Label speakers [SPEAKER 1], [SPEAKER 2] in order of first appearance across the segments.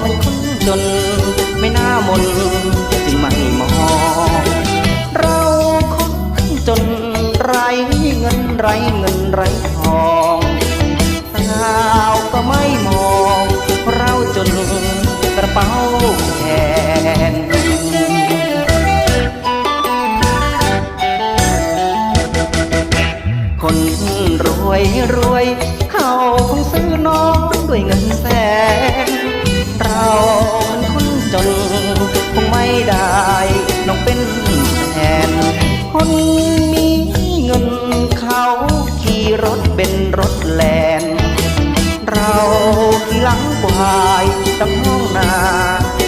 [SPEAKER 1] เป็นคนจนไม่น่ามนจึงไม่มองเราคนจนไรเงินไรเงินไรทองสาวก็ไม่มอง เราจนกระเป๋าแขนคนรวยรวย เขาคงซื้อน้องด้วยเงินแสน เรามันคนจน คงไม่ได้น้องเป็นแทนคนมีเงินเขาขี่รถเป็นรถแลน เราขี่หลังควายตำห้องนา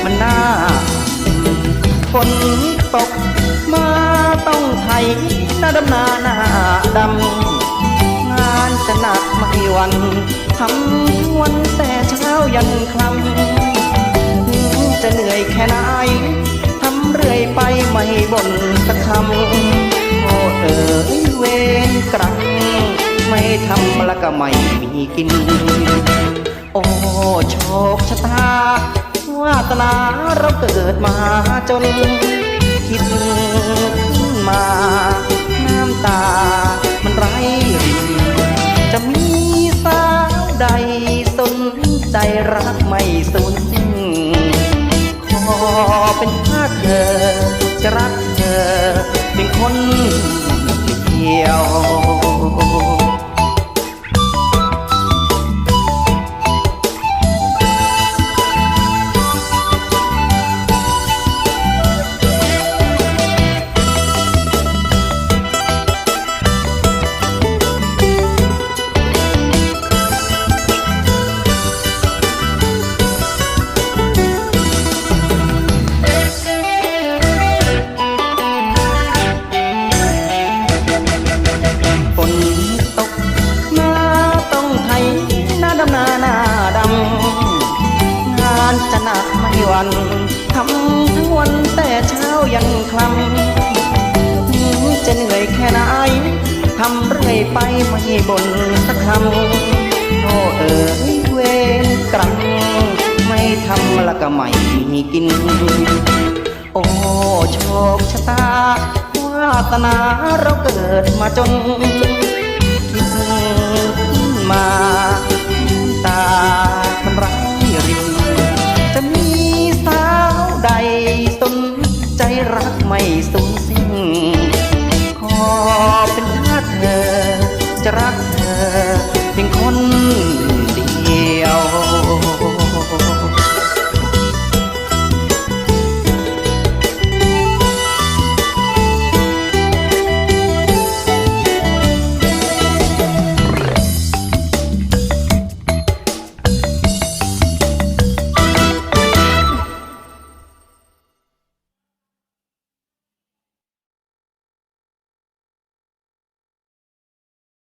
[SPEAKER 1] มันน่าฝนตกมาต้องไถหน้าดำนาหน้าดำ งานจะหนักไม่วันทำทุกวันแต่เช้ายันคลำ จะเหนื่อยแค่ไหนทำเรื่อยไปไม่บ่นสักคำโอ้เอ๋ยเวรกรรมไม่ทำแล้วก็ไม่มีกิน โอ้โชคชะตาวาสนาเราเกิดมาจน คิดขึ้นมา น้ำตามันไหลรินจะมีสาวใดสนใจรัก ธอ จะรักเธอเป็นคนเดียว จะหนักไม่หวันทำทั้งวันแต่เช้ายันคลำถึงจะเหนื่อยแค่ไหนทำเรื่อยไปไม่บ่นสักคำโอ้เอ๋ยเวรกรรมไม่ทำล้วก็ไม่มีกิน โอ้โชคชะตาวาสนาเราเกิดมาจน